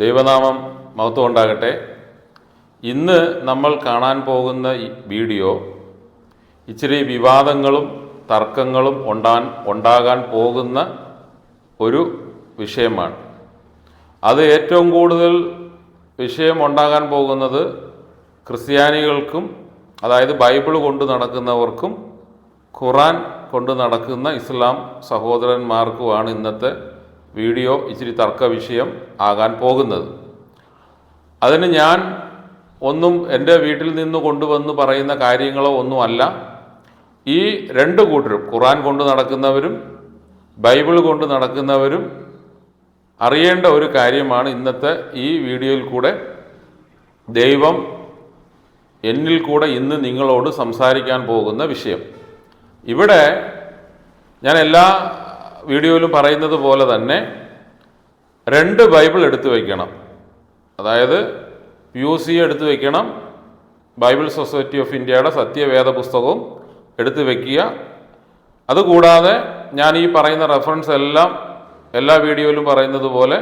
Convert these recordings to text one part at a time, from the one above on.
ദൈവനാമം മഹത്വം ഉണ്ടാകട്ടെ ഇന്ന് നമ്മൾ കാണാൻ പോകുന്ന ഈ വീഡിയോ ഇച്ചിരി വിവാദങ്ങളും തർക്കങ്ങളും ഉണ്ടാൻ ഉണ്ടാകാൻ പോകുന്ന ഒരു വിഷയമാണ്. അത് ഏറ്റവും കൂടുതൽ വിഷയം ഉണ്ടാകാൻ പോകുന്നത് ക്രിസ്ത്യാനികൾക്കും അതായത് ബൈബിൾ കൊണ്ട് നടക്കുന്നവർക്കും ഖുറാൻ കൊണ്ട് നടക്കുന്ന ഇസ്ലാം സഹോദരന്മാർക്കുമാണ് ഇന്നത്തെ വീഡിയോ ഇച്ചിരി തർക്ക വിഷയം ആകാൻ പോകുന്നത്. അതിന് ഞാൻ ഒന്നും എന്റെ വീട്ടിൽ നിന്ന് കൊണ്ടുവന്ന് പറയുന്ന കാര്യങ്ങളോ ഒന്നുമല്ല. ഈ രണ്ട് കൂട്ടരും ഖുറാൻ കൊണ്ട് നടക്കുന്നവരും ബൈബിൾ കൊണ്ട് നടക്കുന്നവരും അറിയേണ്ട ഒരു കാര്യമാണ് ഇന്നത്തെ ഈ വീഡിയോയിൽ കൂടെ. ദൈവം എന്നിൽ കൂടെ ഇന്ന് നിങ്ങളോട് സംസാരിക്കാൻ പോകുന്ന വിഷയം. ഇവിടെ ഞാൻ എല്ലാ വീഡിയോയിലും പറയുന്നത് പോലെ തന്നെ രണ്ട് ബൈബിൾ എടുത്തു വയ്ക്കണം അതായത് യു സി എടുത്തു വയ്ക്കണം ബൈബിൾ സൊസൈറ്റി ഓഫ് ഇന്ത്യയുടെ സത്യവേദ പുസ്തകവും എടുത്തു വയ്ക്കുക അതുകൂടാതെ ഞാൻ ഈ പറയുന്ന റെഫറൻസ് എല്ലാം എല്ലാ വീഡിയോയിലും പറയുന്നത് പോലെ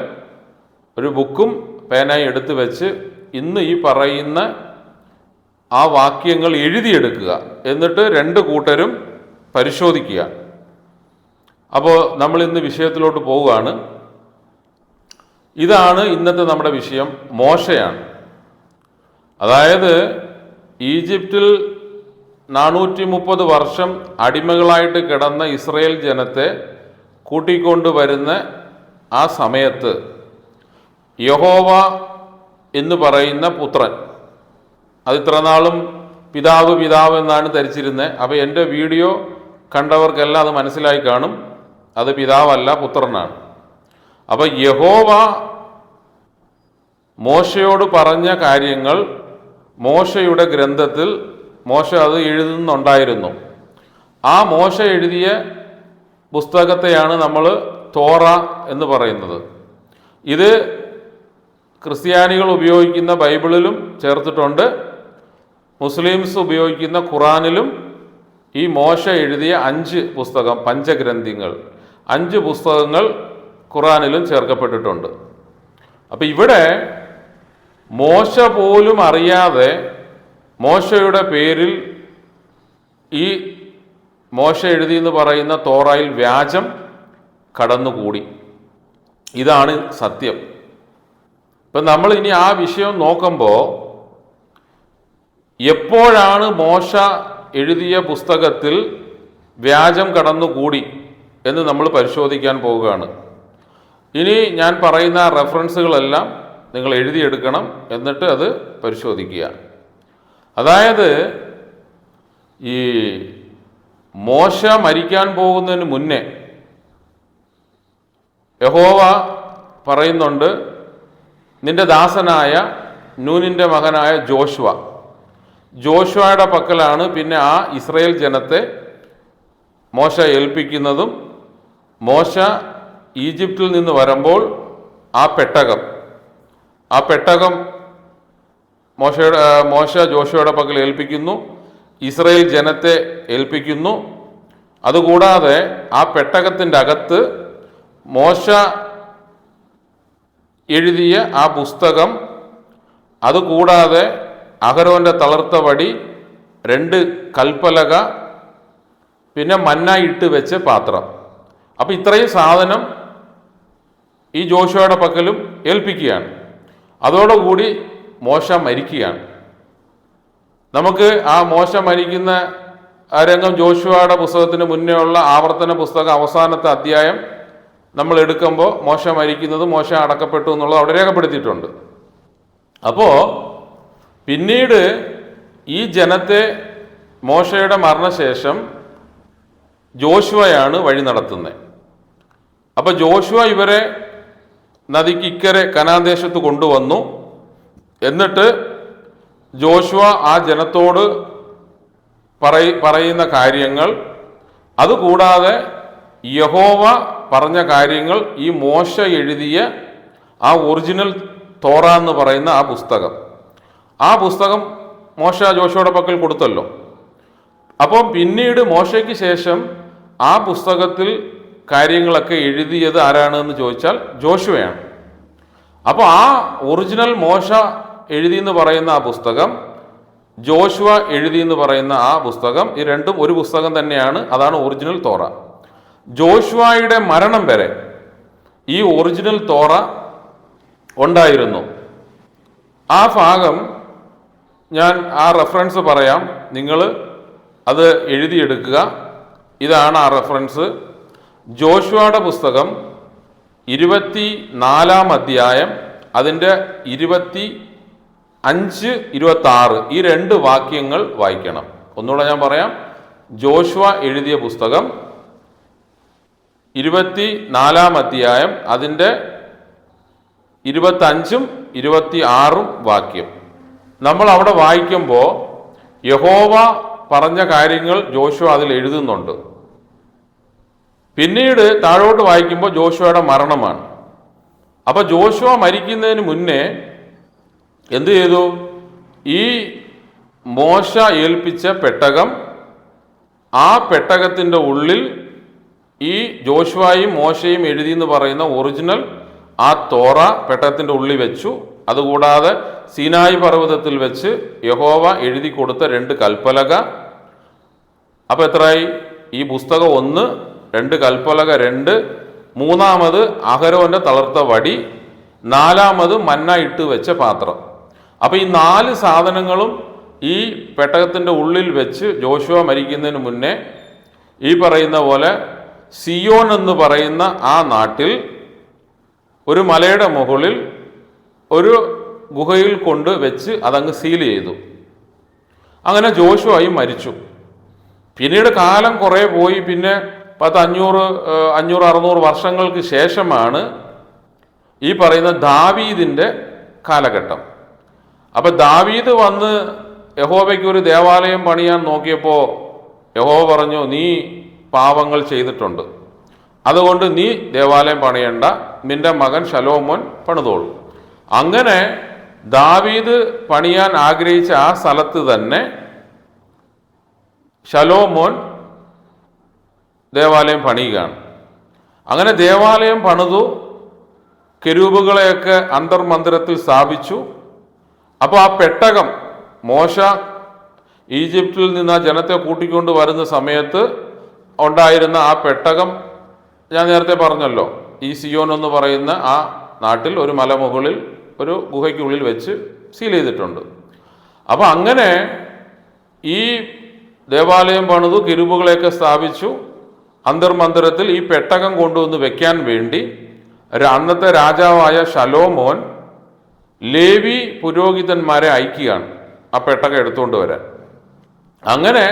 ഒരു ബുക്കും പേനായി എടുത്തു വെച്ച് ഇന്ന് ഈ പറയുന്ന ആ വാക്യങ്ങൾ എഴുതിയെടുക്കുക. എന്നിട്ട് രണ്ട് കൂട്ടരും പരിശോധിക്കുക. അപ്പോൾ നമ്മൾ ഇന്ന് വിഷയത്തിലോട്ട് പോവുകയാണ്. ഇതാണ് ഇന്നത്തെ നമ്മുടെ വിഷയം മോശയാണ്. അതായത് ഈജിപ്തിൽ നാനൂറ്റി മുപ്പത് വർഷം അടിമകളായിട്ട് കിടന്ന ഇസ്രയേൽ ജനത്തെ കൂട്ടിക്കൊണ്ടുവരുന്ന ആ സമയത്ത് യഹോവ എന്ന് പറയുന്ന പുത്രൻ അത് ഇത്ര നാളും പിതാവ് പിതാവ് എന്നാണ് ധരിച്ചിരുന്നത് അപ്പോൾ എന്റെ വീഡിയോ കണ്ടവർക്കെല്ലാം അത് മനസ്സിലായി കാണും. അത് പിതാവല്ല പുത്രനാണ്. അപ്പോൾ യഹോവ മോശയോട് പറഞ്ഞ കാര്യങ്ങൾ മോശയുടെ ഗ്രന്ഥത്തിൽ മോശ അത് എഴുതുന്നുണ്ടായിരുന്നു. ആ മോശ എഴുതിയ പുസ്തകത്തെയാണ് നമ്മൾ തോറ എന്ന് പറയുന്നത്. ഇത് ക്രിസ്ത്യാനികൾ ഉപയോഗിക്കുന്ന ബൈബിളിലും ചേർത്തിട്ടുണ്ട്. മുസ്ലിംസ് ഉപയോഗിക്കുന്ന ഖുറാനിലും ഈ മോശ എഴുതിയ അഞ്ച് പുസ്തകം പഞ്ചഗ്രന്ഥികൾ അഞ്ച് പുസ്തകങ്ങൾ ഖുറാനിലും ചേർക്കപ്പെട്ടിട്ടുണ്ട്. അപ്പം ഇവിടെ മോശ പോലും അറിയാതെ മോശയുടെ പേരിൽ ഈ മോശ എഴുതി എന്ന് പറയുന്ന തോറായിൽ വ്യാജം കടന്നുകൂടി. ഇതാണ് സത്യം. ഇപ്പം നമ്മൾ ഇനി ആ വിഷയം നോക്കുമ്പോൾ എപ്പോഴാണ് മോശ എഴുതിയ പുസ്തകത്തിൽ വ്യാജം കടന്നുകൂടി? എന്ന് നമ്മൾ പരിശോധിക്കാൻ പോവുകയാണ്. ഇനി ഞാൻ പറയുന്ന റെഫറൻസുകളെല്ലാം നിങ്ങൾ എഴുതിയെടുക്കണം എന്നിട്ട് അത് പരിശോധിക്കുക. അതായത് ഈ മോശ മരിക്കാൻ പോകുന്നതിന് മുന്നേ യഹോവ പറയുന്നുണ്ട് നിന്റെ ദാസനായ നൂനിന്റെ മകനായ ജോഷുവ ജോഷുവയുടെ പക്കലാണ് പിന്നെ ആ ഇസ്രയേൽ ജനത്തെ മോശ ഏൽപ്പിക്കുന്നതും മോശ ഈജിപ്തിൽ നിന്ന് വരുമ്പോൾ ആ പെട്ടകം ആ പെട്ടകം മോശയുടെ മോശ ജോഷയുടെ പക്കൽ ഏൽപ്പിക്കുന്നു ഇസ്രയേൽ ജനത്തെ ഏൽപ്പിക്കുന്നു. അതുകൂടാതെ ആ പെട്ടകത്തിന്റെ അകത്ത് മോശ എഴുതിയ ആ പുസ്തകം അതുകൂടാതെ അഹരോന്റെ തളർത്ത വടി രണ്ട് കൽപ്പലക പിന്നെ മന്ന ഇട്ട് വെച്ച പാത്രം. അപ്പം ഇത്രയും സാധനം ഈ ജോഷുവയുടെ പക്കലും ഏൽപ്പിക്കുകയാണ്. അതോടുകൂടി മോശ മരിക്കുകയാണ്. നമുക്ക് ആ മോശ മരിക്കുന്ന രംഗം ജോഷുവയുടെ പുസ്തകത്തിന് മുന്നേ ഉള്ള ആവർത്തന പുസ്തകം അവസാനത്തെ അധ്യായം നമ്മൾ എടുക്കുമ്പോൾ മോശ മരിക്കുന്നത് മോശ അടക്കപ്പെട്ടു എന്നുള്ളത് അവിടെ രേഖപ്പെടുത്തിയിട്ടുണ്ട്. അപ്പോൾ പിന്നീട് ഈ ജനത്തെ മോശയുടെ മരണശേഷം ജോഷുവയാണ് വഴി നടത്തുന്നത്. അപ്പോൾ ജോഷുവ ഇവരെ നദിക്ക് ഇക്കരെ കനാദേശത്ത് കൊണ്ടുവന്നു. എന്നിട്ട് ജോഷുവ ആ ജനത്തോട് പറയ പറയുന്ന കാര്യങ്ങൾ. അതുകൂടാതെ യഹോവ പറഞ്ഞ കാര്യങ്ങൾ ഈ മോശ എഴുതിയ ആ ഒറിജിനൽ തോറ എന്ന് പറയുന്ന ആ പുസ്തകം. ആ പുസ്തകം മോശ ജോഷയുടെ പക്കൽ കൊടുത്തല്ലോ. അപ്പം പിന്നീട് മോശയ്ക്ക് ശേഷം ആ പുസ്തകത്തിൽ കാര്യങ്ങളൊക്കെ എഴുതിയത് ആരാണ് എന്ന് ചോദിച്ചാൽ ജോഷുവയാണ്. അപ്പോൾ ആ ഒറിജിനൽ മോശ എഴുതി എന്ന് പറയുന്ന ആ പുസ്തകം ജോഷുവ എഴുതി എന്ന് പറയുന്ന ആ പുസ്തകം ഈ രണ്ടും ഒരു പുസ്തകം തന്നെയാണ് അതാണ് ഒറിജിനൽ തോറ. ജോഷുവയുടെ മരണം വരെ ഈ ഒറിജിനൽ തോറ ഉണ്ടായിരുന്നു. ആ ഭാഗം ഞാൻ ആ റെഫറൻസ് പറയാം. നിങ്ങൾ അത് എഴുതിയെടുക്കുക. ഇതാണ് ആ റെഫറൻസ്. ജോഷുവയുടെ പുസ്തകം ഇരുപത്തി നാലാം അധ്യായം അതിന്റെ ഇരുപത്തി അഞ്ച് ഇരുപത്തി ആറ് ഈ രണ്ട് വാക്യങ്ങൾ വായിക്കണം. ഒന്നുകൂടെ ഞാൻ പറയാം. ജോഷുവ എഴുതിയ പുസ്തകം ഇരുപത്തി നാലാം അധ്യായം അതിന്റെ ഇരുപത്തഞ്ചും ഇരുപത്തി ആറും വാക്യം. നമ്മൾ അവിടെ വായിക്കുമ്പോൾ യഹോവ പറഞ്ഞ കാര്യങ്ങൾ ജോഷുവ അതിൽ എഴുതുന്നുണ്ട്. പിന്നീട് താഴോട്ട് വായിക്കുമ്പോൾ ജോഷുവയുടെ മരണമാണ്. അപ്പൊ ജോഷുവ മരിക്കുന്നതിന് മുന്നേ എന്ത് ചെയ്തു? ഈ മോശ ഏൽപ്പിച്ച പെട്ടകം ആ പെട്ടകത്തിന്റെ ഉള്ളിൽ ഈ ജോഷുവായും മോശയും എഴുതി എന്ന് പറയുന്ന ഒറിജിനൽ ആ തോറ പെട്ടകത്തിന്റെ ഉള്ളിൽ വെച്ചു. അതുകൂടാതെ സീനായി പർവതത്തിൽ വെച്ച് യഹോവ എഴുതി കൊടുത്ത രണ്ട് കൽപ്പലക. അപ്പോൾ എത്രയായി? ഈ പുസ്തകം ഒന്ന് രണ്ട് കൽപ്പലക രണ്ട് മൂന്നാമത് അഹരോന്റെ തളർത്ത വടി നാലാമത് മന്ന ഇട്ട് വെച്ച പാത്രം. അപ്പൊ ഈ നാല് സാധനങ്ങളും ഈ പെട്ടകത്തിന്റെ ഉള്ളിൽ വെച്ച് ജോഷുവ മരിക്കുന്നതിന് മുന്നേ ഈ പറയുന്ന പോലെ സിയോൺ എന്ന് പറയുന്ന ആ നാട്ടിൽ ഒരു മലയുടെ മുകളിൽ ഒരു ഗുഹയിൽ കൊണ്ട് വെച്ച് അതങ്ങ് സീൽ ചെയ്തു. അങ്ങനെ ജോഷുവായി മരിച്ചു. പിന്നീട് കാലം കുറേ പോയി പിന്നെ പത്ത് അഞ്ഞൂറ് അഞ്ഞൂറ് അറുന്നൂറ് വർഷങ്ങൾക്ക് ശേഷമാണ് ഈ പറയുന്ന ദാവീദിന്റെ കാലഘട്ടം. അപ്പൊ ദാവീദ് വന്ന് യഹോബയ്ക്ക് ഒരു ദേവാലയം പണിയാൻ നോക്കിയപ്പോൾ യഹോവ പറഞ്ഞു നീ പാവങ്ങൾ ചെയ്തിട്ടുണ്ട്. അതുകൊണ്ട് നീ ദേവാലയം പണിയണ്ട. നിന്റെ മകൻ ശലോമോൻ പണിതോളൂ. അങ്ങനെ ദാവീദ് പണിയാൻ ആഗ്രഹിച്ച ആ സ്ഥലത്ത് തന്നെ ശലോമോൻ ദേവാലയം പണിയുകയാണ്. അങ്ങനെ ദേവാലയം പണിതു കെരൂപുകളെയൊക്കെ അന്തർമന്ദിരത്തിൽ സ്ഥാപിച്ചു. അപ്പോൾ ആ പെട്ടകം മോശ ഈജിപ്തിൽ നിന്ന് ആ ജനത്തെ കൂട്ടിക്കൊണ്ട് വരുന്ന സമയത്ത് ഉണ്ടായിരുന്ന ആ പെട്ടകം ഞാൻ നേരത്തെ പറഞ്ഞല്ലോ ഈ സിയോൻ എന്ന് പറയുന്ന ആ നാട്ടിൽ ഒരു മലമുകളിൽ ഒരു ഗുഹയ്ക്കുള്ളിൽ വെച്ച് സീൽ ചെയ്തിട്ടുണ്ട്. അപ്പോൾ അങ്ങനെ ഈ ദേവാലയം പണിതു കിരുബുകളെയൊക്കെ സ്ഥാപിച്ചു. അന്തർമന്ദിരത്തിൽ ഈ പെട്ടകം കൊണ്ടുവന്ന് വെക്കാൻ വേണ്ടി അന്നത്തെ രാജാവായ ഷലോമോൻ ലേവി പുരോഹിതന്മാരെ അയക്കുകയാണ് ആ പെട്ടകം എടുത്തുകൊണ്ട് വരാൻ. അങ്ങനെ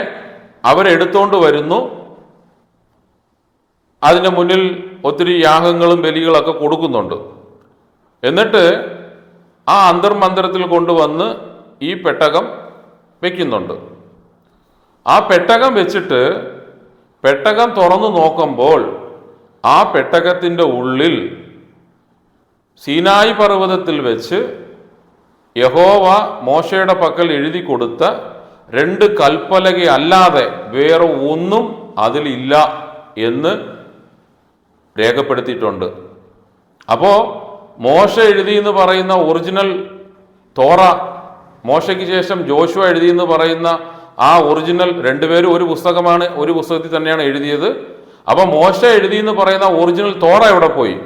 അവരെടുത്തോണ്ട് വരുന്നു. അതിന് മുന്നിൽ ഒത്തിരി യാഗങ്ങളും ബലികളൊക്കെ കൊടുക്കുന്നുണ്ട്. എന്നിട്ട് ആ അന്തർമന്ദിരത്തിൽ കൊണ്ടുവന്ന് ഈ പെട്ടകം വെക്കുന്നുണ്ട്. ആ പെട്ടകം വെച്ചിട്ട് പെട്ടകം തുറന്നു നോക്കുമ്പോൾ ആ പെട്ടകത്തിന്റെ ഉള്ളിൽ സീനായി പർവതത്തിൽ വെച്ച് യഹോവ മോശയുടെ പക്കൽ എഴുതി കൊടുത്ത രണ്ട് കൽപ്പലക അല്ലാതെ വേറെ ഒന്നും അതിലില്ല എന്ന് രേഖപ്പെടുത്തിയിട്ടുണ്ട്. അപ്പോൾ മോശ എഴുതി എന്ന് പറയുന്ന ഒറിജിനൽ തോറ മോശയ്ക്ക് ശേഷം ജോഷുവ എഴുതി എന്ന് പറയുന്ന ആ ഒറിജിനൽ രണ്ടുപേരും ഒരു പുസ്തകമാണ് ഒരു പുസ്തകത്തിൽ തന്നെയാണ് എഴുതിയത്. അപ്പൊ മോശ എഴുതി എന്ന് പറയുന്ന ഒറിജിനൽ തോറ എവിടെ പോയി?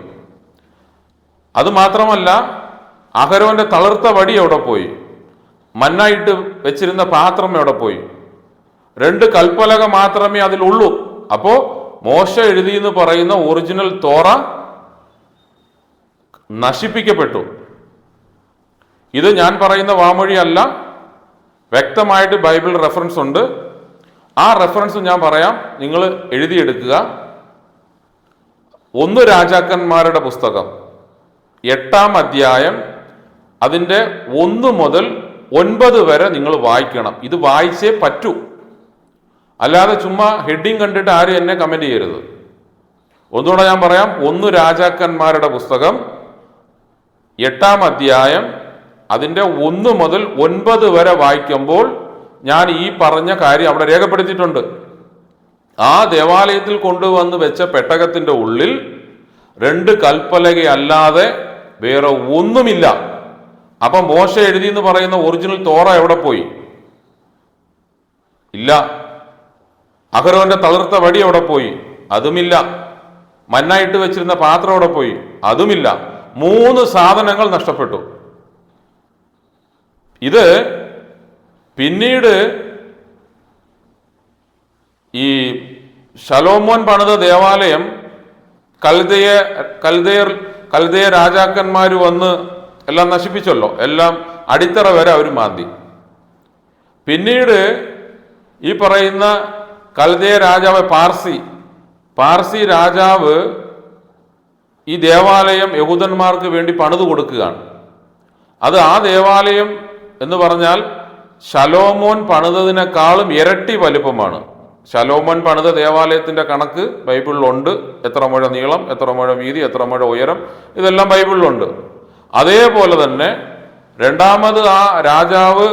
അത് മാത്രമല്ല അഹരോന്റെ തളർത്ത വടി എവിടെ പോയി? മണ്ണായിട്ട് വെച്ചിരുന്ന പാത്രം എവിടെ പോയി? രണ്ട് കൽപ്പലക മാത്രമേ അതിലുള്ളൂ. അപ്പോ മോശ എഴുതി എന്ന് പറയുന്ന ഒറിജിനൽ തോറ നശിപ്പിക്കപ്പെട്ടു. ഇത് ഞാൻ പറയുന്ന വാമൊഴിയല്ല വ്യക്തമായിട്ട് ബൈബിൾ റെഫറൻസ് ഉണ്ട്. ആ റെഫറൻസ് ഞാൻ പറയാം. നിങ്ങൾ എഴുതിയെടുക്കുക. ഒന്ന് രാജാക്കന്മാരുടെ പുസ്തകം. എട്ടാം അധ്യായം അതിന്റെ ഒന്ന് മുതൽ ഒൻപത് വരെ നിങ്ങൾ വായിക്കണം. ഇത് വായിച്ചേ പറ്റൂ. അല്ലാതെ ചുമ്മാ ഹെഡിങ് കണ്ടിട്ട് ആരും എന്നെ കമന്റ് ചെയ്യരുത്. ഒന്നുകൂടെ ഞാൻ പറയാം. ഒന്ന് രാജാക്കന്മാരുടെ പുസ്തകം എട്ടാം അധ്യായം അതിന്റെ ഒന്ന് മുതൽ ഒൻപത് വരെ വായിക്കുമ്പോൾ ഞാൻ ഈ പറഞ്ഞ കാര്യം അവിടെ രേഖപ്പെടുത്തിയിട്ടുണ്ട്. ആ ദേവാലയത്തിൽ കൊണ്ടുവന്ന് വെച്ച പെട്ടകത്തിന്റെ ഉള്ളിൽ രണ്ട് കൽപ്പലക അല്ലാതെ വേറെ ഒന്നുമില്ല. അപ്പൊ മോശ എഴുതി എന്ന് പറയുന്ന ഒറിജിനൽ തോറ എവിടെ പോയി? ഇല്ല. അഹരോന്റെ തളിർത്ത വടി എവിടെ പോയി? അതുമില്ല. മന്നായിട്ട് വെച്ചിരുന്ന പാത്രം എവിടെ പോയി? അതുമില്ല. മൂന്ന് സാധനങ്ങൾ നഷ്ടപ്പെട്ടു. ഇത് പിന്നീട് ഈ ശലോമോൻ പണിത ദേവാലയം കൽതയ കൽതയർ കൽതയ രാജാക്കന്മാർ വന്ന് എല്ലാം നശിപ്പിച്ചല്ലോ. എല്ലാം അടിത്തറ വരെ അവർ മാന്തി. പിന്നീട് ഈ പറയുന്ന കൽതയ രാജാവ് പാർസി പാർസി രാജാവ് ഈ ദേവാലയം യഹൂദന്മാർക്ക് വേണ്ടി പണിതു കൊടുക്കുകയാണ്. അത് ആ ദേവാലയം എന്ന് പറഞ്ഞാൽ ശലോമോൻ പണിതതിനേക്കാളും ഇരട്ടി വലുപ്പമാണ്. ശലോമോൻ പണിത ദേവാലയത്തിന്റെ കണക്ക് ബൈബിളിലുണ്ട്. എത്ര മുഴ നീളം എത്ര മുഴ വീതി എത്ര മുഴ ഉയരം ഇതെല്ലാം ബൈബിളിലുണ്ട്. അതേപോലെ തന്നെ രണ്ടാമത് ആ രാജാവ്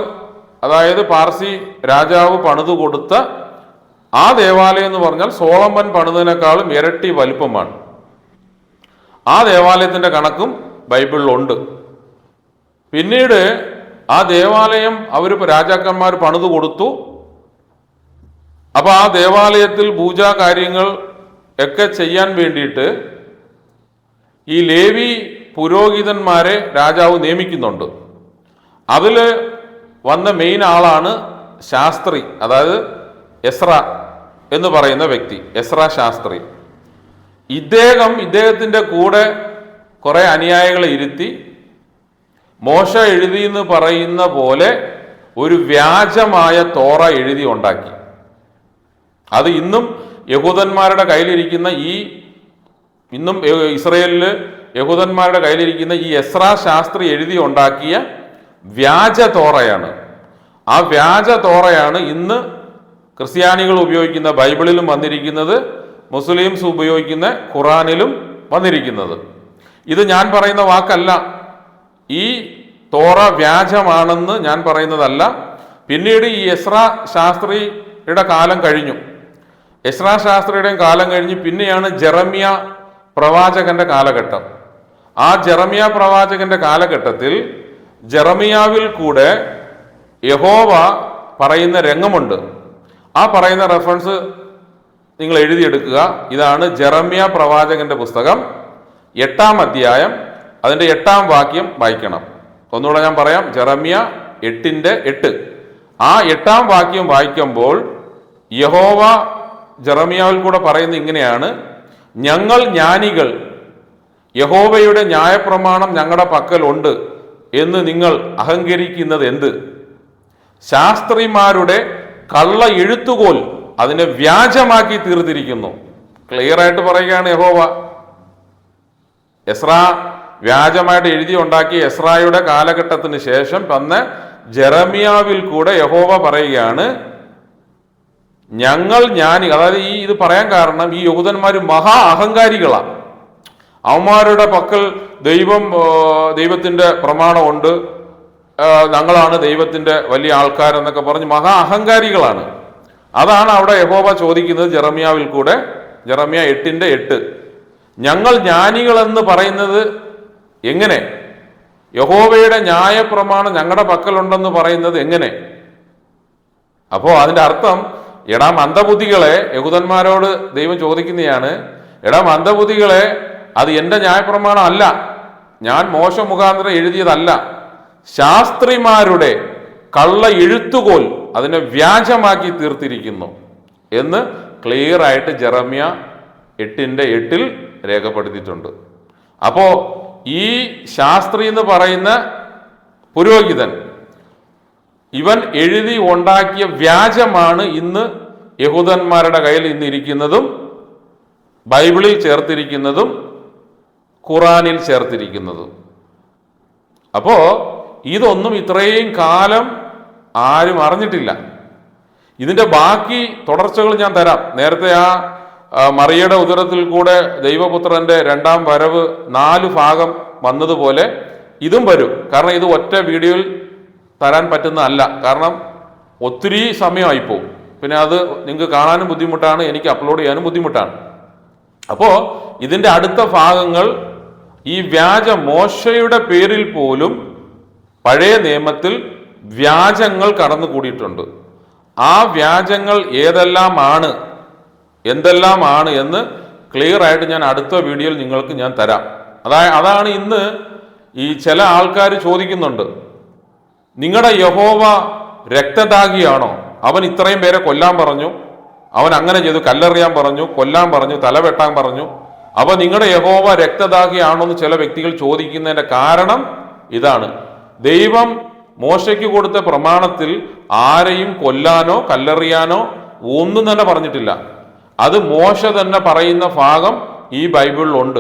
അതായത് പാർസി രാജാവ് പണിതു കൊടുത്ത ആ ദേവാലയം എന്ന് പറഞ്ഞാൽ സോളമൻ പണിതതിനേക്കാളും ഇരട്ടി വലുപ്പമാണ്. ആ ദേവാലയത്തിന്റെ കണക്കും ബൈബിളിലുണ്ട്. പിന്നീട് ആ ദേവാലയം അവർ രാജാക്കന്മാർ പണിതു കൊടുത്തു. അപ്പൊ ആ ദേവാലയത്തിൽ പൂജാ കാര്യങ്ങൾ ഒക്കെ ചെയ്യാൻ വേണ്ടിയിട്ട് ഈ ലേവി പുരോഹിതന്മാരെ രാജാവ് നിയമിക്കുന്നുണ്ട്. അതിൽ വന്ന മെയിൻ ആളാണ് ശാസ്ത്രി അതായത് എസ്ര എന്ന് പറയുന്ന വ്യക്തി എസ്ര ശാസ്ത്രി. ഇദ്ദേഹം ഇദ്ദേഹത്തിന്റെ കൂടെ കുറെ അനുയായികളെ ഇരുത്തി മോശ എഴുതി എന്ന് പറയുന്ന പോലെ ഒരു വ്യാജമായ തോറ എഴുതി ഉണ്ടാക്കി. അത് ഇന്നും യഹൂദന്മാരുടെ കയ്യിലിരിക്കുന്ന ഈ ഇന്നും ഇസ്രയേലിൽ യഹൂദന്മാരുടെ കയ്യിലിരിക്കുന്ന ഈ എസ്ര ശാസ്ത്രി എഴുതി ഉണ്ടാക്കിയ വ്യാജ തോറയാണ്. ആ വ്യാജ തോറയാണ് ഇന്ന് ക്രിസ്ത്യാനികൾ ഉപയോഗിക്കുന്ന ബൈബിളിലും വന്നിരിക്കുന്നത് മുസ്ലിംസ് ഉപയോഗിക്കുന്ന ഖുറാനിലും വന്നിരിക്കുന്നത്. ഇത് ഞാൻ പറയുന്ന വാക്കല്ല. ഈ തോറ വ്യാജമാണെന്ന് ഞാൻ പറയുന്നതല്ല. പിന്നീട് ഈ എസ്ര ശാസ്ത്രിയുടെ കാലം കഴിഞ്ഞു. എസ്ര ശാസ്ത്രിയുടെയും കാലം കഴിഞ്ഞ് പിന്നെയാണ് ജെറമിയ പ്രവാചകന്റെ കാലഘട്ടം. ആ ജെറമിയ പ്രവാചകന്റെ കാലഘട്ടത്തിൽ ജെറമിയാവിൽ കൂടെ യഹോവ പറയുന്ന രംഗമുണ്ട്. ആ പറയുന്ന റെഫറൻസ് നിങ്ങൾ എഴുതിയെടുക്കുക. ഇതാണ് ജെറമിയ പ്രവാചകന്റെ പുസ്തകം എട്ടാം അധ്യായം അതിന്റെ എട്ടാം വാക്യം വായിക്കണം. ഒന്നുകൂടെ ഞാൻ പറയാം. ജെറമ്യ എട്ടിന്റെ എട്ട്. ആ എട്ടാം വാക്യം വായിക്കുമ്പോൾ യഹോവ ജെറമിയാവിൽ കൂടെ പറയുന്ന ഇങ്ങനെയാണ്. ഞങ്ങൾ ജ്ഞാനികൾ യഹോവയുടെ ന്യായപ്രമാണം ഞങ്ങളുടെ പക്കലുണ്ട് എന്ന് നിങ്ങൾ അഹങ്കരിക്കുന്നത് എന്ത്? ശാസ്ത്രിമാരുടെ കള്ള എഴുത്തുകോൽ അതിനെ വ്യാജമാക്കി തീർത്തിരിക്കുന്നു. ക്ലിയർ ആയിട്ട് പറയുകയാണ് യഹോവ. എസ്ര വ്യാജമായിട്ട് എഴുതി ഉണ്ടാക്കിയ എസ്രായുടെ കാലഘട്ടത്തിന് ശേഷം തന്ന ജെറമിയാവിൽ കൂടെ യഹോവ പറയുകയാണ് ഞങ്ങൾ ജ്ഞാനി അതായത് ഈ ഇത് പറയാൻ കാരണം ഈ യഹൂദന്മാർ മഹാ അഹങ്കാരികളാണ് അവന്മാരുടെ പക്കൽ ദൈവം ദൈവത്തിന്റെ പ്രമാണമുണ്ട് ഞങ്ങളാണ് ദൈവത്തിന്റെ വലിയ ആൾക്കാരെന്നൊക്കെ പറഞ്ഞ് മഹാ അഹങ്കാരികളാണ്. അതാണ് അവിടെ യഹോബ ചോദിക്കുന്നത് ജെറമിയാവിൽ കൂടെ. ജെറമിയ എട്ടിന്റെ എട്ട്. ഞങ്ങൾ ജ്ഞാനികളെന്ന് പറയുന്നത് എങ്ങനെ? യഹോവയുടെ ന്യായപ്രമാണം ഞങ്ങളുടെ പക്കലുണ്ടെന്ന് പറയുന്നത് എങ്ങനെ? അപ്പോൾ അതിന്റെ അർത്ഥം എടാ മന്ദബുദ്ധികളെ യഹൂദന്മാരോട് ദൈവം ചോദിക്കുന്നതാണ് എടാ മന്ദബുദ്ധികളെ അത് എന്റെ ന്യായപ്രമാണം അല്ല ഞാൻ മോശം മുഖാന്തരം എഴുതിയതല്ല. ശാസ്ത്രിമാരുടെ കള്ള എഴുത്തുകോൽ അതിനെ വ്യാജമാക്കി തീർത്തിരിക്കുന്നു എന്ന് ക്ലിയർ ആയിട്ട് ജെറമ്യ എട്ടിന്റെ എട്ടിൽ രേഖപ്പെടുത്തിയിട്ടുണ്ട്. അപ്പോ ഈ ശാസ്ത്രി എന്ന് പറയുന്ന പുരോഹിതൻ ഇവൻ എഴുതി ഉണ്ടാക്കിയ വ്യാജമാണ് ഇന്ന് യഹൂദന്മാരുടെ കയ്യിൽ ഇന്ന് ഇരിക്കുന്നതും ബൈബിളിൽ ചേർത്തിരിക്കുന്നതും ഖുറാനിൽ ചേർത്തിരിക്കുന്നതും. അപ്പോ ഇതൊന്നും ഇത്രയും കാലം ആരും അറിഞ്ഞിട്ടില്ല. ഇതിന്റെ ബാക്കി തുടർച്ചകൾ ഞാൻ തരാം. നേരത്തെ ആ ആ, മറിയയുടെ ഉദരത്തിൽ കൂടെ ദൈവപുത്രന്റെ രണ്ടാം വരവ് നാല് ഭാഗം വന്നതുപോലെ ഇതും വരും. കാരണം ഇത് ഒറ്റ വീഡിയോയിൽ തരാൻ പറ്റുന്നതല്ല. കാരണം ഒത്തിരി സമയമായി പോകും പിന്നെ അത് നിങ്ങൾക്ക് കാണാനും ബുദ്ധിമുട്ടാണ് എനിക്ക് അപ്ലോഡ് ചെയ്യാനും ബുദ്ധിമുട്ടാണ്. അപ്പോൾ ഇതിന്റെ അടുത്ത ഭാഗങ്ങൾ ഈ വ്യാജ മോശയുടെ പേരിൽ പോലും പഴയ നിയമത്തിൽ വ്യാജങ്ങൾ കടന്നു കടന്നുകൂടിയിട്ടുണ്ട്. ആ വ്യാജങ്ങൾ ഏതെല്ലാമാണ് എന്തെല്ലാമാണ് എന്ന് ക്ലിയർ ആയിട്ട് ഞാൻ അടുത്ത വീഡിയോയിൽ നിങ്ങൾക്ക് ഞാൻ തരാം. അതായത് അതാണ് ഇന്ന് ഈ ചില ആൾക്കാർ ചോദിക്കുന്നുണ്ട്. നിങ്ങളുടെ യഹോവ രക്തദാഹിയാണോ അവൻ ഇത്രയും പേരെ കൊല്ലാൻ പറഞ്ഞു. അവൻ അങ്ങനെ ചെയ്തു കല്ലെറിയാൻ പറഞ്ഞു കൊല്ലാൻ പറഞ്ഞു തലവെട്ടാൻ പറഞ്ഞു. അപ്പൊ നിങ്ങളുടെ യഹോവ രക്തദാഹിയാണോ എന്ന് ചില വ്യക്തികൾ ചോദിക്കുന്നതിന്റെ കാരണം ഇതാണ്. ദൈവം മോശയ്ക്ക് കൊടുത്ത പ്രമാണത്തിൽ ആരെയും കൊല്ലാനോ കല്ലെറിയാനോ ഒന്നും തന്നെ പറഞ്ഞിട്ടില്ല. അത് മോശ തന്നെ പറയുന്ന ഭാഗം ഈ ബൈബിളിലുണ്ട്.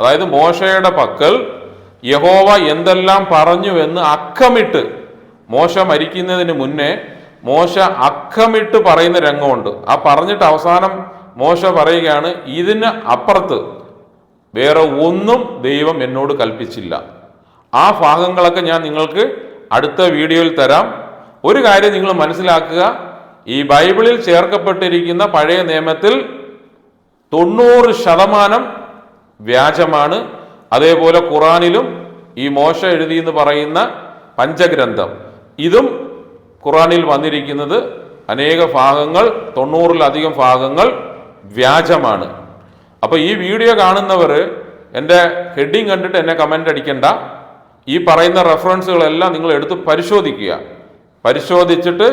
അതായത് മോശയുടെ പക്കൽ യഹോവ എന്തെല്ലാം പറഞ്ഞു എന്ന് അക്കമിട്ട് മോശ മരിക്കുന്നതിന് മുന്നേ മോശ അക്കമിട്ട് പറയുന്ന രംഗമുണ്ട്. ആ പറഞ്ഞിട്ട് അവസാനം മോശ പറയുകയാണ് ഇതിന് അപ്പുറത്ത് വേറെ ഒന്നും ദൈവം എന്നോട് കൽപ്പിച്ചില്ല. ആ ഭാഗങ്ങളൊക്കെ ഞാൻ നിങ്ങൾക്ക് അടുത്ത വീഡിയോയിൽ തരാം. ഒരു കാര്യം നിങ്ങൾ മനസ്സിലാക്കുക ഈ ബൈബിളിൽ ചേർക്കപ്പെട്ടിരിക്കുന്ന പഴയ നിയമത്തിൽ തൊണ്ണൂറ് ശതമാനം വ്യാജമാണ്. അതേപോലെ ഖുറാനിലും ഈ മോശ എഴുതി എന്ന് പറയുന്ന പഞ്ചഗ്രന്ഥം. ഇതും ഖുറാനിൽ വന്നിരിക്കുന്നത് അനേക ഭാഗങ്ങൾ തൊണ്ണൂറിലധികം ഭാഗങ്ങൾ വ്യാജമാണ്. അപ്പോൾ ഈ വീഡിയോ കാണുന്നവർ എന്റെ ഹെഡിങ് കണ്ടിട്ട് എന്നെ കമന്റ് അടിക്കണ്ട. ഈ പറയുന്ന റെഫറൻസുകളെല്ലാം നിങ്ങൾ എടുത്ത് പരിശോധിക്കുക. പരിശോധിച്ചിട്ട്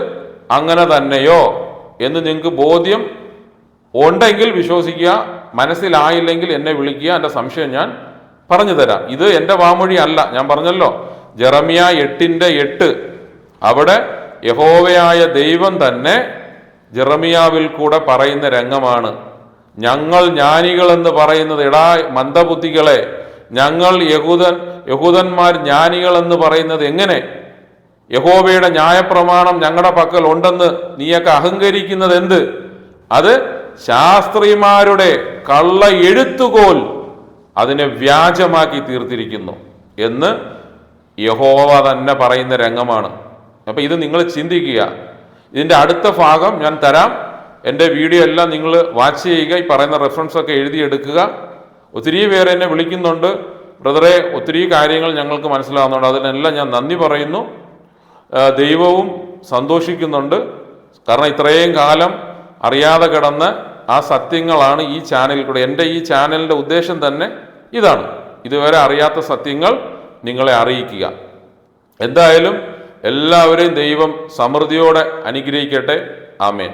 അങ്ങനെ തന്നെയോ എന്ന് നിങ്ങൾക്ക് ബോധ്യം ഉണ്ടെങ്കിൽ വിശ്വസിക്കുക മനസ്സിലായില്ലെങ്കിൽ എന്നെ വിളിക്കുക എന്റെ സംശയം ഞാൻ പറഞ്ഞു തരാം. ഇത് എന്റെ വാമൊഴി അല്ല. ഞാൻ പറഞ്ഞല്ലോ ജെറമിയ എട്ടിന്റെ എട്ട്. അവിടെ യഹോവയായ ദൈവം തന്നെ ജെറമിയാവിൽ കൂടെ പറയുന്ന രംഗമാണ്. ഞങ്ങൾ ജ്ഞാനികൾ എന്ന് പറയുന്നത് എടാ മന്ദബുദ്ധികളെ ഞങ്ങൾ യഹൂദൻ യഹൂദന്മാർ ജ്ഞാനികൾ എന്ന് പറയുന്നത് എങ്ങനെ? യഹോവയുടെ ന്യായപ്രമാണം ഞങ്ങളുടെ പക്കൽ ഉണ്ടെന്ന് നീയൊക്കെ അഹങ്കരിക്കുന്നത് എന്ത് അത് ശാസ്ത്രിമാരുടെ കള്ള എഴുത്തുകോൽ അതിനെ വ്യാജമാക്കി തീർത്തിരിക്കുന്നു എന്ന് യഹോവ തന്നെ പറയുന്ന രംഗമാണ്. അപ്പൊ ഇത് നിങ്ങൾ ചിന്തിക്കുക. ഇതിന്റെ അടുത്ത ഭാഗം ഞാൻ തരാം. എന്റെ വീഡിയോ എല്ലാം നിങ്ങൾ വാച്ച് ചെയ്യുക. ഈ പറയുന്ന റെഫറൻസ് ഒക്കെ എഴുതിയെടുക്കുക ഒത്തിരി പേര് എന്നെ വിളിക്കുന്നുണ്ട്. ബ്രദറെ ഒത്തിരി കാര്യങ്ങൾ ഞങ്ങൾക്ക് മനസ്സിലാവുന്നുണ്ട്. അതിനെല്ലാം ഞാൻ നന്ദി പറയുന്നു. ദൈവവും സന്തോഷിക്കുന്നുണ്ട്. കാരണം ഇത്രയും കാലം അറിയാതെ കിടന്ന ആ സത്യങ്ങളാണ് ഈ ചാനലിൽ കൂടെ. എന്റെ ഈ ചാനലിന്റെ ഉദ്ദേശം തന്നെ ഇതാണ്. ഇതുവരെ അറിയാത്ത സത്യങ്ങൾ നിങ്ങളെ അറിയിക്കുക. എന്തായാലും എല്ലാവരെയും ദൈവം സമൃദ്ധിയോടെ അനുഗ്രഹിക്കട്ടെ. ആമേൻ.